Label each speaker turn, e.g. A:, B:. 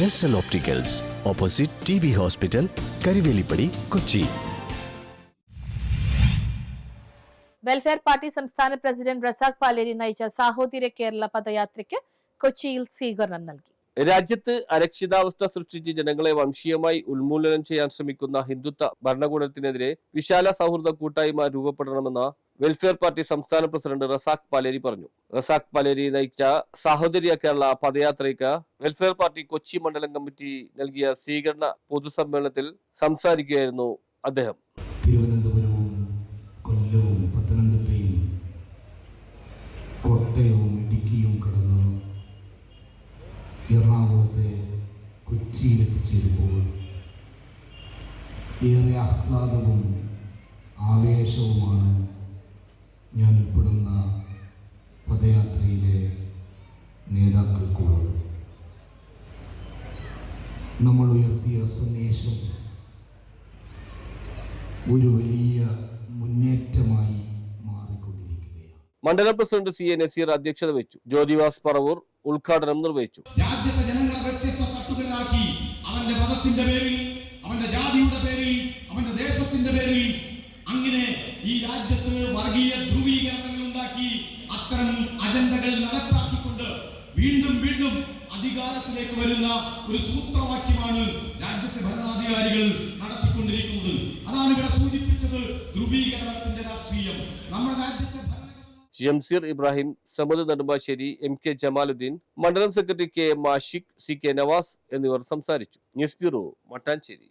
A: ജെസ്റ്റൽ opticals opposite T B hospital Karivelippady Kochi
B: welfare party സംസ്ഥാന president Razak Paleri നയിച്ച സാഹോദര്യ കേരള പദയാത്രയ്ക്ക് കൊച്ചിയിൽ സ്വീകരണം നൽകി
C: രാജ്യത്ത് അരക്ഷിതാവസ്ഥ സൃഷ്ടിച്ച് ജനങ്ങളെ വംശീയമായി ഉന്മൂലനം ചെയ്യാൻ ശ്രമിക്കുന്ന ഹിന്ദുത്വ ഭരണകൂടത്തിനെതിരെ വിശാല സൗഹൃദ കൂട്ടായ്മ രൂപപ്പെടണമെന്ന് വെൽഫെയർ പാർട്ടി സംസ്ഥാന പ്രസിഡന്റ് റസാഖ് പാലേരി പറഞ്ഞു. റസാഖ് പാലേരി നയിച്ച സാഹോദര്യ കേരള പദയാത്രയ്ക്ക് വെൽഫെയർ പാർട്ടി കൊച്ചി മണ്ഡലം കമ്മിറ്റി നൽകിയ സ്വീകരണ പൊതുസമ്മേളനത്തിൽ സംസാരിക്കുകയായിരുന്നു അദ്ദേഹം.
D: തിരുവനന്തപുരവും കൊല്ലവും പത്തനംതിട്ടയും കോട്ടയവും ഇടുക്കിയും എറണാകുളത്തെ കൊച്ചിയിലെത്തിച്ചേരുമ്പോൾ ഏറെ ആഹ്ലാദവും ആവേശവുമാണ് ഞാൻ ഉൾപ്പെടുന്ന പദയാത്രയിലെ നേതാക്കൾക്കുള്ളത്. നമ്മൾ ഉയർത്തിയ സന്ദേശം ഒരു വലിയ മുന്നേറ്റമായി മാറിക്കൊണ്ടിരിക്കുകയാണ്.
C: മണ്ഡലം പ്രസിഡന്റ് സി എ നസീർ അധ്യക്ഷത വെച്ചു ജ്യോതിവാസ് പറവൂർ ഉദ്ഘാടനം നിർവഹിച്ചു.
E: രാജ്യത്തെ ജനങ്ങളെ വ്യത്യസ്ത തട്ടുകളിലാക്കി അവന്റെ മതത്തിന്റെ പേരിൽ അവന്റെ ജാതിയുടെ പേരിൽ അവന്റെ ദേശത്തിന്റെ പേരിൽ അങ്ങനെ ഈ രാജ്യത്ത് വർഗീയ ധ്രുവീകരണങ്ങൾ ഉണ്ടാക്കി അത്തരം അജണ്ടകൾ നടപ്പാക്കിക്കൊണ്ട് വീണ്ടും വീണ്ടും അധികാരത്തിലേക്ക് വരുന്ന ഒരു സൂത്രവാക്യമാണ് രാജ്യത്തെ ഭരണാധികാരികൾ നടത്തിക്കൊണ്ടിരിക്കുന്നത്. അതാണ് ഇവിടെ സൂചിപ്പിച്ചത് ധ്രുവീകരണത്തിന്റെ രാഷ്ട്രീയം. നമ്മുടെ രാജ്യത്തെ
C: ജംസീർ ഇബ്രാഹിം സമദ് നെടുമ്പാശ്ശേരി എം കെ ജമാലുദ്ദീൻ മണ്ഡലം secretary K M C K Navas എന്നിവർ സംസാരിച്ചു. News bureau Mattancherry.